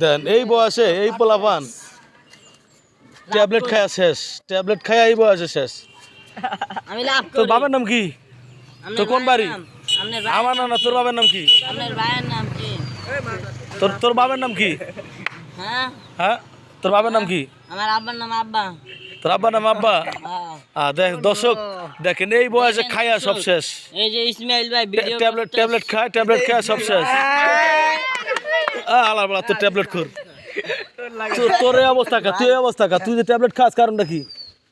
দেন এই বয়সে এই পোলাপান। ট্যাবলেট খায়া শেষ ট্যাবলেট খায়া এই বয়সে শেষ। আমি লাভ তোর বাবার নাম কি? তোর কোন বাড়ি? আমার নাম না তোর বাবার নাম কি? তোর তোর বাবার নাম কি? হ্যাঁ? হ্যাঁ? তোর বাবার নাম কি? আমার আব্বার নাম আব্বা। তোর আব্বার নাম আব্বা? হ্যাঁ। আ দেখ দর্শক দেখেন এই বয়সে খায়া সব শেষ। এই যে ইসমাইল ভাই ভিডিও ট্যাবলেট ট্যাবলেট খায় ট্যাবলেট খায় সব শেষ। আলার বলা তোর ট্যাবলেট খোর। তোর- তোর অবস্থা কা তুই অবস্থা কা তুই যে ট্যাবলেট খাস কারণটা কি?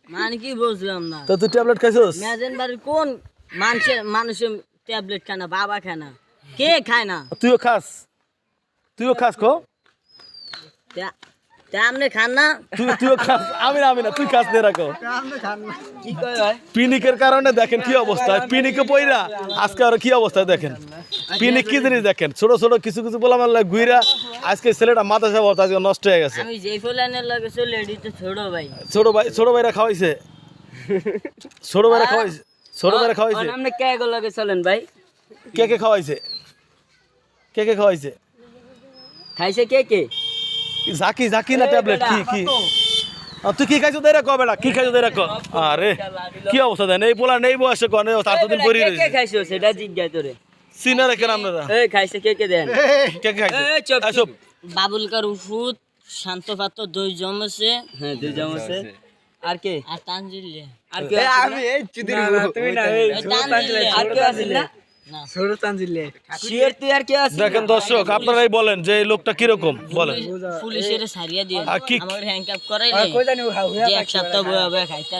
মানে কি বুঝলাম না? তো তুই ট্যাবলেট খাইছস? মেজেন বাড়ির কোন মানুষের মানুষের ট্যাবলেট খায় না বাবা খায় না? কে খায় না? তুইও খাস। তুইও খাস কো? আপনি খান না তুই তুইও খাস আমি না আমি না তুই খাস নে রাখো পিনিকের কারণে দেখেন কি অবস্থা পিনিকে পইরা আজকে আর কি অবস্থা দেখেন পিনিক কি জিনিস দেখেন ছোট ছোট কিছু কিছু বলা মারলে গুইরা আজকে ছেলেটা মাথা সাহেব আজকে নষ্ট হয়ে গেছে আমি যেই ফুলানের লাগে চলে তো ছোট ভাই ছোট ভাই ছোট ভাইরা খাওয়াইছে ছোট ভাইরা খাওয়াইছে ছোট ভাইরা খাওয়াইছে আপনি কে গো লাগে চলেন ভাই কে কে খাওয়াইছে কে কে খাওয়াইছে খাইছে কে কে জাকি জাকি না ট্যাবলেট কি কি? তুই কি খাইছো? দেরা কবে কি খাইছো? দেরা ক। আরে কি অবস্থা দেন? এই পোলা নেই বয়সে কনে চার তো দিন পরি খাইছো সেটা জিজ্ঞাসা তোরে। সিনা রেখেন আপনারা এই খাইছে কে কে দেন? কে কে খাইছে? বাবুলকার ওষুধ শান্ত পাত্র দুই জমছে হ্যাঁ দুই জমছে আর কে? আর তানজিল্লে। আর কে আমি এই চুদির তুমি না আর কে আছে না? না। ছোট তানজিল্লে শিয়ার তুই আর কে আছে দেখেন দর্শক আপনারাই বলেন যে এই লোকটা কীরকম? বলেন। পুলিশের সারিয়া দিয়ে কি- করাইলে যে এক সপ্তাহ খাইতে